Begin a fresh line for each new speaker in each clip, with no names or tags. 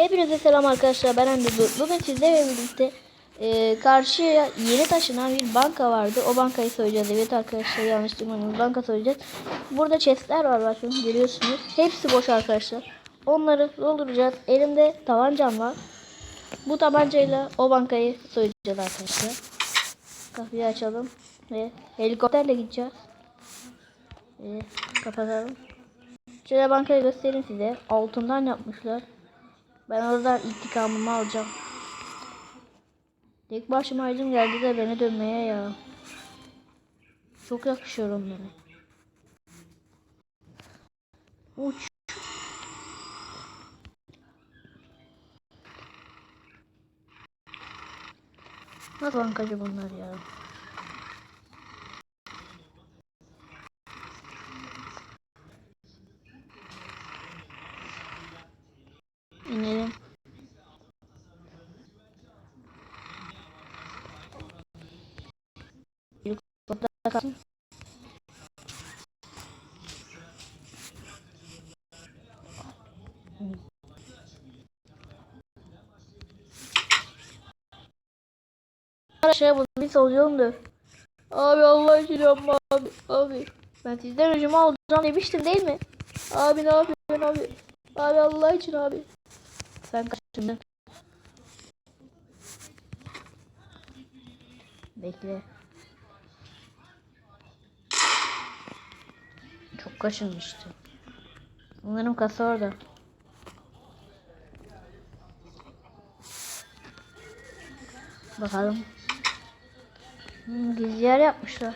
Hepinize selam arkadaşlar ben Dur. Bugün sizlerle birlikte e, karşıya yeni taşınan bir banka vardı. O bankayı soyacağız. Evet arkadaşlar yanlış duymadınız. Banka soyacağız. Burada chestler var bakın görüyorsunuz. Hepsi boş arkadaşlar. Onları dolduracağız. Elimde tabancam var. Bu tabancayla o bankayı soyacağız arkadaşlar. Kapıyı açalım ve helikopterle gideceğiz. Ve kapatalım. Şöyle bankayı göstereyim size. Altından yapmışlar. Ben oradan intikamımı alacağım. Tek başımaydım geldi de beni dönmeye ya. Çok yakışıyor onlara. Uç. Nasıl bankacı bunlar ya? İnelim. Helikopter kalsın. Aşağıya bu bir soruyorum da. Abi Allah için yapma abi. Abi. Ben sizden öcümü alacağım demiştim değil mi? Abi ne yapıyorsun abi? Abi Allah için abi. Sen kaçtın. Bekle. Çok kaşınmıştı. Umarım kasa orada. Bakalım. Hmm, gizli yer yapmışlar.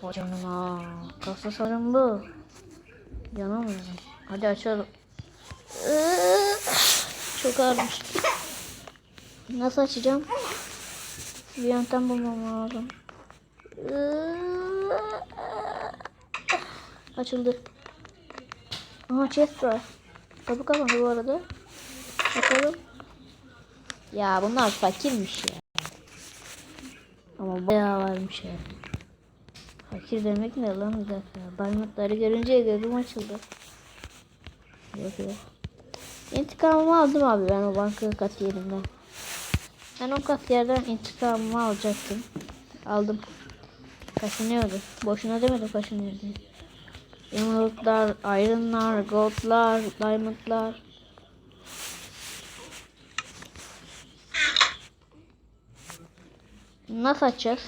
Kocaman Kasa sanırım bu. Yanamıyorum. Hadi açalım. Çok ağırmış. Nasıl açacağım? Bir yöntem bulmam lazım. Açıldı. Aha chest var. Kapı kapandı bu arada. Bakalım. Ya bunlar fakirmiş ya. Ama bayağı varmış ya. Fakir demek ne lan bir dakika. Diamondları görünce gözüm açıldı. Yok yok. İntikamımı aldım abi ben o banka kasiyerinden. Ben o kasiyerden intikamımı alacaktım. Aldım. Kaşınıyordu. Boşuna demedim kaşınıyor diye. Emerald'lar, iron'lar, gold'lar, diamond'lar. Nasıl açacağız?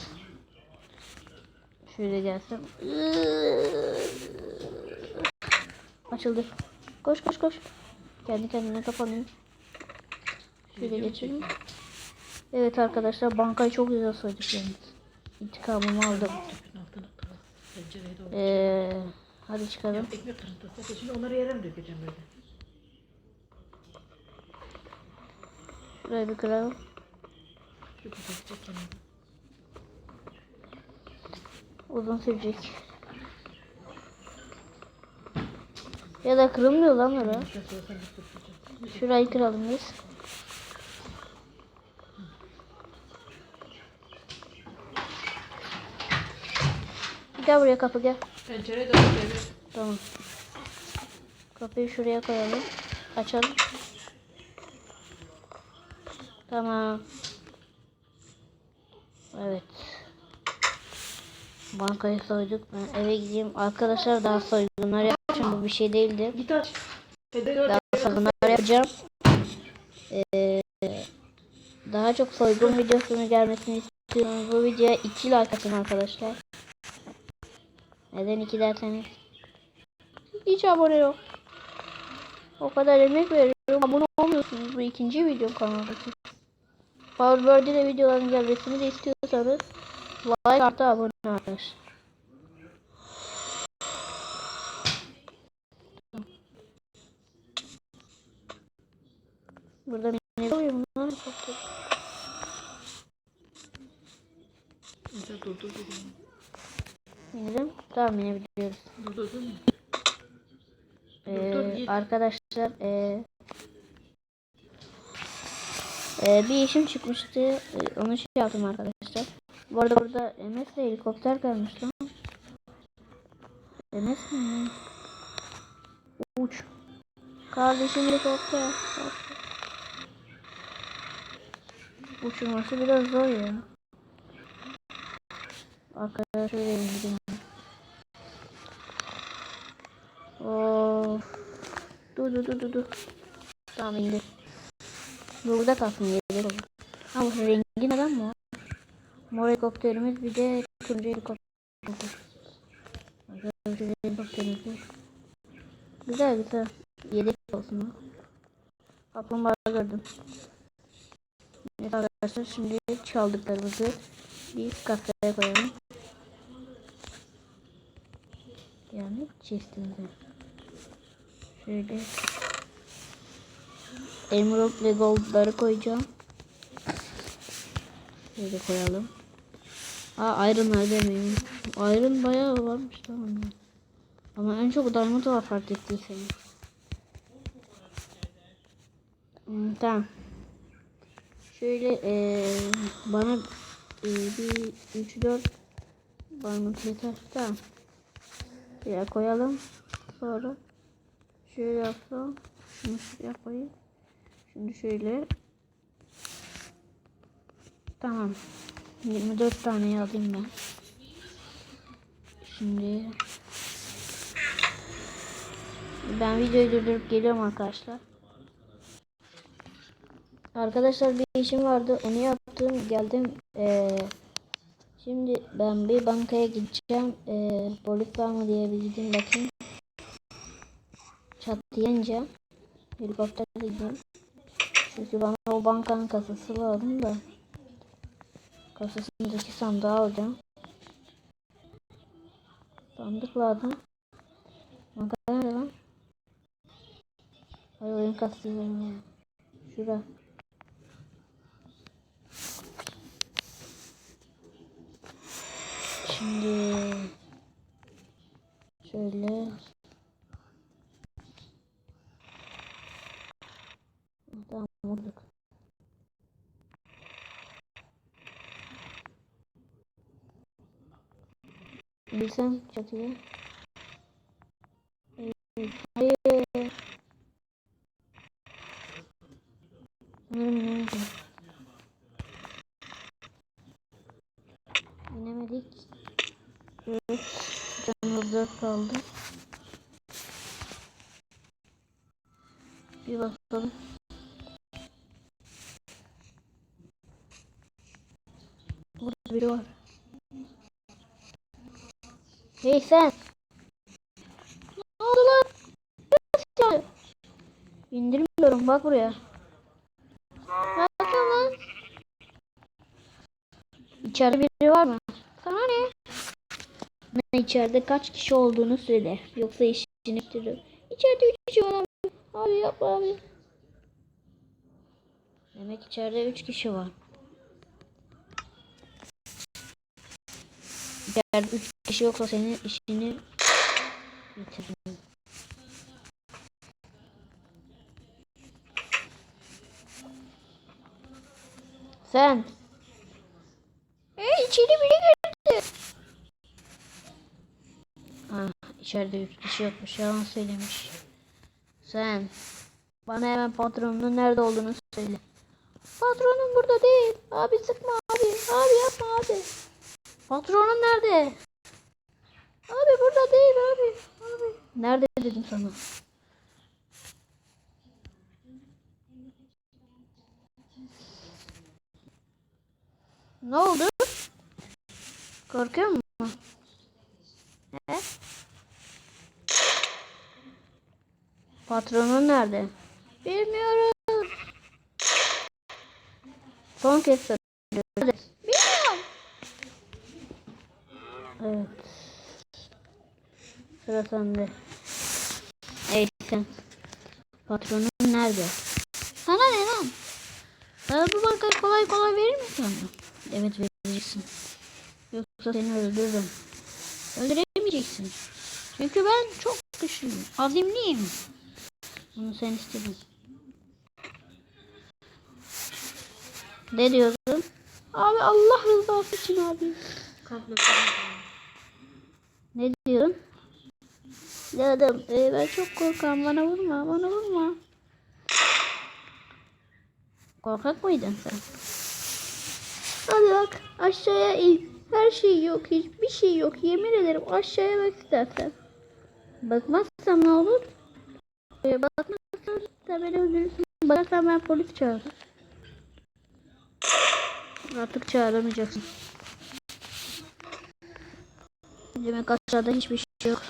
Şöyle gelsin. Açıldı. Koş koş koş. Kendi kendine kapanıyor. Şöyle geçelim. Evet arkadaşlar bankayı çok güzel soyduk yalnız. İntikamımı aldım. Ee, hadi çıkalım.
Ekmek kırıntısı. Şimdi onları yere mi dökeceğim böyle?
Şurayı bir kıralım.
Şu kapatacak.
Uzun sürecek. Ya da kırılmıyor lan
sen de tutacaksın.
Şurayı kıralım biz. Gel buraya kapı gel.
Doğru çevir.
Tamam. Kapıyı şuraya koyalım. Açalım. Tamam. Evet. Bankayı soyduk. Ben eve gideyim. Arkadaşlar daha soygunlar yapacağım. Bu bir şey değildi.
Git aç.
Daha soygunlar yapacağım. Ee, daha çok soygun videosunun gelmesini istiyorum. Bu videoya 2 like atın arkadaşlar. Neden 2 derseniz? Hiç abone yok. O kadar emek veriyorum. Abone olmuyorsunuz. Bu ikinci video kanaldaki. Powerbird'e de videoların gelmesini de istiyorsanız like artı abone arkadaşlar. Burada ne oluyor bunlar?
Güzel durdur dedim.
İndim. Tamam inebiliyoruz.
Durdurdun mu?
Ee,
dur,
arkadaşlar ee, ee, bir işim çıkmıştı. Ee, onu şey yaptım arkadaşlar. Bu arada burada MS ile helikopter lan. MS mi? Uç. Kardeşim helikopter. Uçurması biraz zor ya. Arkadaşlar şöyle indireyim. Of. Dur dur dur dur dur. Tamam indir. Burada kalsın yedek olur. Ha bu rengi neden mor? Mor helikopterimiz bir de turuncu helikopter. Arkadaşlar helikopterimiz. Güzel güzel. Yedek olsun. Kaplumbağa gördüm. Evet arkadaşlar şimdi çaldıklarımızı bir kasaya koyalım. Yani chestimize. Şöyle Emerald ve Gold'ları koyacağım. Şöyle koyalım. Aa Iron'lar demeyin. Iron bayağı varmış tamam. Ama en çok Diamond var fark ettiyseniz. Hmm, tamam. Şöyle eee bana eee, bir 3 4 Diamond yeter. Tamam. Şuraya koyalım. Sonra şöyle yapsam. Şunu şuraya koyayım. Şimdi şöyle. Tamam. 24 tane alayım ben. Şimdi ben videoyu durdurup geliyorum arkadaşlar. Arkadaşlar bir işim vardı. Onu yaptım. Geldim. Ee, şimdi ben bir bankaya gideceğim. Ee, polis var mı diye bir gideyim bakayım. Çatıya ineceğim. Helikopterle gideyim. Çünkü bana o bankanın kasası lazım da. Kasasındaki sandığı alacağım. Sandık lazım. Banka nerede lan? Ay oyun kasası. Şura. Şimdi şöyle Tamam vurduk. Bilsem çatıya. Evet. Hayır. Sanırım inemedim. İnemedik. Evet. Dört kaldı. Bir bakalım. Burada biri var. Hey sen. Ne oldu lan? İndirmiyorum bak buraya. Bakın lan. İçeride biri var mı? İçeride kaç kişi olduğunu söyle. Yoksa işini bitiririm. İçeride üç kişi var abi. Abi yapma abi. Demek içeride üç kişi var. İçeride üç kişi yoksa senin işini bitiririm. Sen. E içeri biri içeride üç kişi yokmuş yalan söylemiş. Sen. Bana hemen patronunun nerede olduğunu söyle. Patronum burada değil. Abi sıkma abi. Abi yapma abi. Patronun nerede? Abi burada değil abi. Abi. Nerede dedim sana. Ne oldu? Korkuyor musun? He? Patronun nerede? Bilmiyorum. Son kez soruyorum. Bilmiyorum. Evet. Sıra sende. Sen. Patronun nerede? Sana ne lan? Sana bu bankayı kolay kolay verir mi sana? Evet vereceksin. Yoksa seni öldürürüm. Öldüremeyeceksin. Çünkü ben çok güçlüyüm. Azimliyim. Bunu sen istedin. Ne diyorsun? Abi Allah rızası için abi. Ne diyorsun? Dedim e, ben çok korkam bana vurma bana vurma. Korkak mıydın sen? Hadi bak aşağıya in. Her şey yok hiçbir şey yok. Yemin ederim aşağıya bak istersen. Bakmazsam ne olur? E, bakmazsam da beni öldürürsün. Bakarsan ben polis çağırırım. Artık çağıramayacaksın. Demek aşağıda hiçbir şey yok.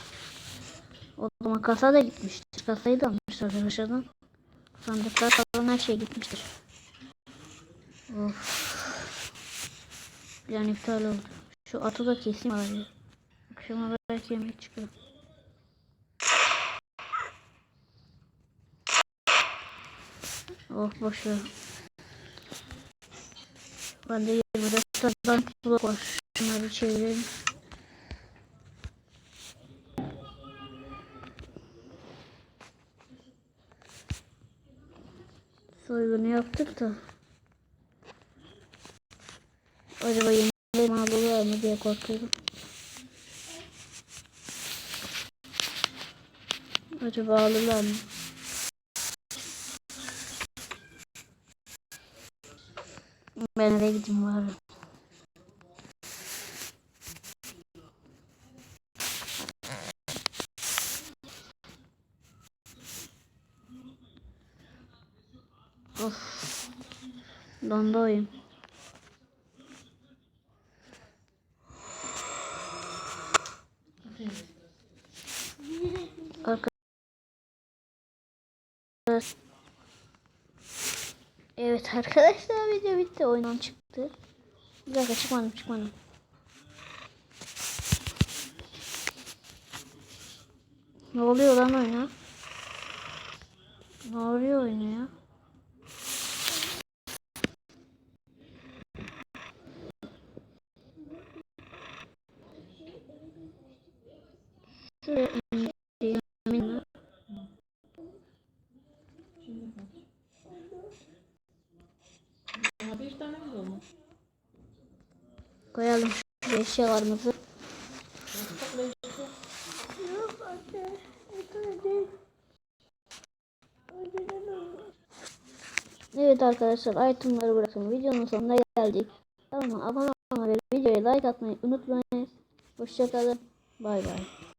O zaman kasa da gitmiştir. Kasayı da almışlar arkadaşlardan. Sandıklar falan her şey gitmiştir. Of. Plan iptal oldu. Şu atı da keseyim abi. Akşama belki yemek çıkıyor. Oh boş ver. Ben de 24 tane blok var. Şunları çevirelim. Soygunu yaptık da. Acaba yeni mal olur mu diye korkuyorum. Acaba alırlar mı? Ben nereye gideyim bari? Of. Dondu oyun. Arkadaşlar. Evet arkadaşlar video bitti. Oyundan çıktı. Bir dakika çıkmadım çıkmadım. Ne oluyor lan oyuna? Ne oluyor oyuna ya? Şuraya indireyim.
Daha bir tane mi olmuş?
Koyalım şu eşyalarımızı. Evet arkadaşlar itemları bırakın. Videonun sonuna geldik. Kanalıma abone olmayı ve videoya like atmayı unutmayın. Hoşçakalın. Bay bay.